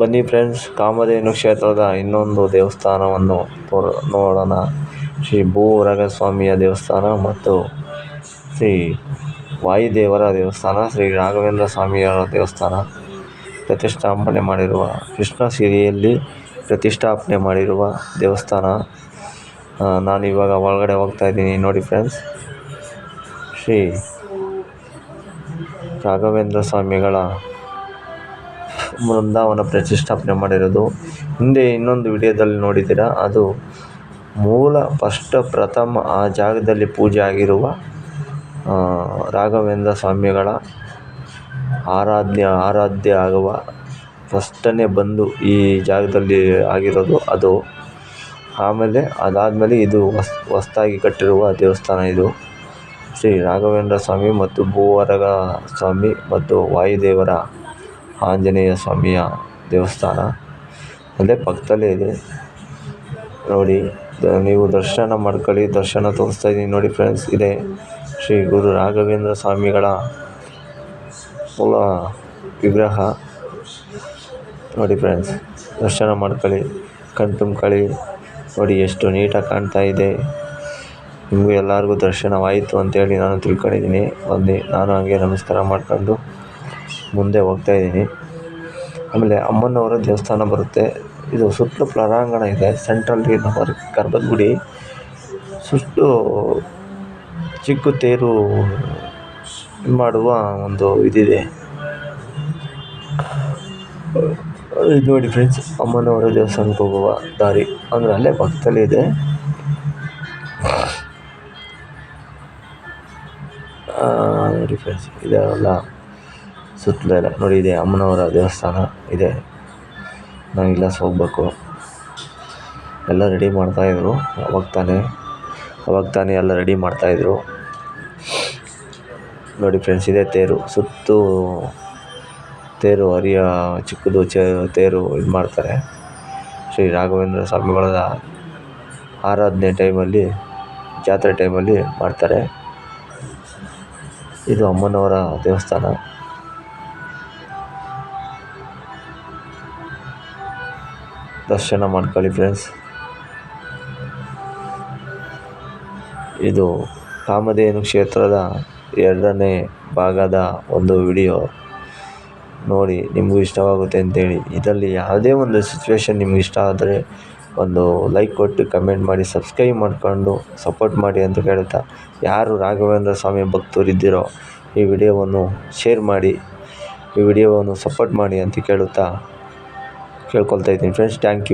ಬನ್ನಿ ಫ್ರೆಂಡ್ಸ್ ಕಾಮಧೇನು ಕ್ಷೇತ್ರದ ಇನ್ನೊಂದು ದೇವಸ್ಥಾನವನ್ನು ನೋಡೋಣ. ಶ್ರೀ ಭೂವರಗಸ್ವಾಮಿಯ ದೇವಸ್ಥಾನ ಮತ್ತು ಶ್ರೀ ವಾಯುದೇವರ ದೇವಸ್ಥಾನ, ಶ್ರೀ ರಾಘವೇಂದ್ರ ಸ್ವಾಮಿಯವರ ದೇವಸ್ಥಾನ. ಪ್ರತಿಷ್ಠಾಪನೆ ಮಾಡಿರುವ ಕೃಷ್ಣ ಸಿರಿಯಲ್ಲಿ ಪ್ರತಿಷ್ಠಾಪನೆ ಮಾಡಿರುವ ದೇವಸ್ಥಾನ. ನಾನು ಇವಾಗ ಒಳಗಡೆ ಹೋಗ್ತಾ ಇದ್ದೀನಿ. ನೋಡಿ ಫ್ರೆಂಡ್ಸ್ ಶ್ರೀ ರಾಘವೇಂದ್ರ ಸ್ವಾಮಿಗಳ ಬೃಂದಾವನ ಪ್ರತಿಷ್ಠಾಪನೆ ಮಾಡಿರೋದು. ಹಿಂದೆ ಇನ್ನೊಂದು ವಿಡಿಯೋದಲ್ಲಿ ನೋಡಿದ್ದೀರಾ? ಅದು ಮೂಲ ಫಸ್ಟ್ ಪ್ರಥಮ ಆ ಜಾಗದಲ್ಲಿ ಪೂಜೆ ಆಗಿರುವ ರಾಘವೇಂದ್ರ ಸ್ವಾಮಿಗಳ ಆರಾಧ್ಯ ಆರಾಧ್ಯ ಆಗುವ ಫಸ್ಟನೇ ಬಂದು ಈ ಜಾಗದಲ್ಲಿ ಆಗಿರೋದು. ಅದು ಆಮೇಲೆ ಅದಾದಮೇಲೆ ಇದು ಹೊಸ್, ಹೊಸ್ದಾಗಿ ಕಟ್ಟಿರುವ ದೇವಸ್ಥಾನ ಇದು. ಶ್ರೀ ರಾಘವೇಂದ್ರ ಸ್ವಾಮಿ ಮತ್ತು ಭೂವರಗ ಸ್ವಾಮಿ ಮತ್ತು ವಾಯುದೇವರ ಆಂಜನೇಯ ಸ್ವಾಮಿಯ ದೇವಸ್ಥಾನ. ಅಲ್ಲೇ ಪಕ್ಕದಲ್ಲೇ ಇದೆ. ನೋಡಿ ನೀವು ದರ್ಶನ ಮಾಡ್ಕೊಳ್ಳಿ, ದರ್ಶನ ತೋರಿಸ್ತಾ ಇದ್ದೀನಿ. ನೋಡಿ ಫ್ರೆಂಡ್ಸ್, ಇದೆ ಶ್ರೀ ಗುರು ರಾಘವೇಂದ್ರ ಸ್ವಾಮಿಗಳ ಮೂಲ ವಿಗ್ರಹ. ನೋಡಿ ಫ್ರೆಂಡ್ಸ್, ದರ್ಶನ ಮಾಡ್ಕೊಳ್ಳಿ, ಕಣ್ ತುಂಬ್ಕೊಳ್ಳಿ. ನೋಡಿ, ಎಷ್ಟು ನೀಟಾಗಿ ಕಾಣ್ತಾ ಇದೆ. ನಿಮಗೂ ಎಲ್ಲರಿಗೂ ದರ್ಶನವಾಯಿತು ಅಂತೇಳಿ ನಾನು ತಿಳ್ಕೊಂಡಿದ್ದೀನಿ. ಬನ್ನಿ ನಾನು ಹಂಗೆ ನಮಸ್ಕಾರ ಮಾಡ್ಕೊಂಡು ಮುಂದೆ ಹೋಗ್ತಾ ಇದ್ದೀನಿ. ಆಮೇಲೆ ಅಮ್ಮನವರ ದೇವಸ್ಥಾನ ಬರುತ್ತೆ. ಇದು ಸುತ್ತಲೂ ಪ್ರಾಂಗಣ ಇದೆ. ಸೆಂಟ್ರಲ್ಲಿ ಗರ್ಭದ ಗುಡಿ. ಸುಷ್ಟು ಚಿಕ್ಕ ತೇರು ಮಾಡುವ ಒಂದು ಇದಿದೆ. ಇದು ನೋಡಿ ಫ್ರೆಂಡ್ಸ್ ಅಮ್ಮನವರ ದೇವಸ್ಥಾನಕ್ಕೆ ಹೋಗುವ ದಾರಿ. ಅಂದರೆ ಅಲ್ಲೇ ಪಕ್ಕದಲ್ಲೇ ಇದೆ. ನೋಡಿ ಫ್ರೆಂಡ್ಸ್ ಇದೆಲ್ಲ ಸುತ್ತಲೆಲ್ಲ ನೋಡಿ, ಇದೆ ಅಮ್ಮನವರ ದೇವಸ್ಥಾನ, ಇದೆ. ನಾವು ಇಲ್ಲಾಸ್ ಹೋಗ್ಬೇಕು. ಎಲ್ಲ ರೆಡಿ ಮಾಡ್ತಾಯಿದ್ರು ಅವಾಗ ತಾನೇ ಅವಾಗ ತಾನೇ ಎಲ್ಲ ರೆಡಿ ಮಾಡ್ತಾಯಿದ್ರು ನೋಡಿ ಫ್ರೆಂಡ್ಸ್ ಇದೆ ತೇರು, ಸುತ್ತು ತೇರು ಹರಿಯ ಚಿಕ್ಕದು ತೇರು ಇದು ಮಾಡ್ತಾರೆ. ಶ್ರೀ ರಾಘವೇಂದ್ರ ಸ್ವಾಮಿಗಳ ಆರಾಧನೆ ಟೈಮಲ್ಲಿ ಜಾತ್ರೆ ಟೈಮಲ್ಲಿ ಮಾಡ್ತಾರೆ. ಇದು ಅಮ್ಮನವರ ದೇವಸ್ಥಾನ. ದರ್ಶನ ಮಾಡ್ಕೊಳ್ಳಿ ಫ್ರೆಂಡ್ಸ್ ಇದು ಕಾಮಧೇನು ಕ್ಷೇತ್ರದ ಎರಡನೇ ಭಾಗದ ಒಂದು ವಿಡಿಯೋ. ನೋಡಿ, ನಿಮಗೂ ಇಷ್ಟವಾಗುತ್ತೆ ಅಂತೇಳಿ. ಇದರಲ್ಲಿ ಯಾವುದೇ ಒಂದು ಸಿಚುವೇಶನ್ ನಿಮ್ಗೆ ಇಷ್ಟ ಆದರೆ ಒಂದು ಲೈಕ್ ಕೊಟ್ಟು ಕಮೆಂಟ್ ಮಾಡಿ ಸಬ್ಸ್ಕ್ರೈಬ್ ಮಾಡಿಕೊಂಡು ಸಪೋರ್ಟ್ ಮಾಡಿ ಅಂತ ಕೇಳುತ್ತಾ. ಯಾರು ರಾಘವೇಂದ್ರ ಸ್ವಾಮಿ ಭಕ್ತರಿದ್ದೀರೋ ಈ ವಿಡಿಯೋವನ್ನು ಶೇರ್ ಮಾಡಿ, ಈ ವಿಡಿಯೋವನ್ನು ಸಪೋರ್ಟ್ ಮಾಡಿ ಅಂತ ಕೇಳುತ್ತಾ. ಕೇಳ್ಕೊಳ್ತಾ ಇದ್ದೀನಿ. Friends thank you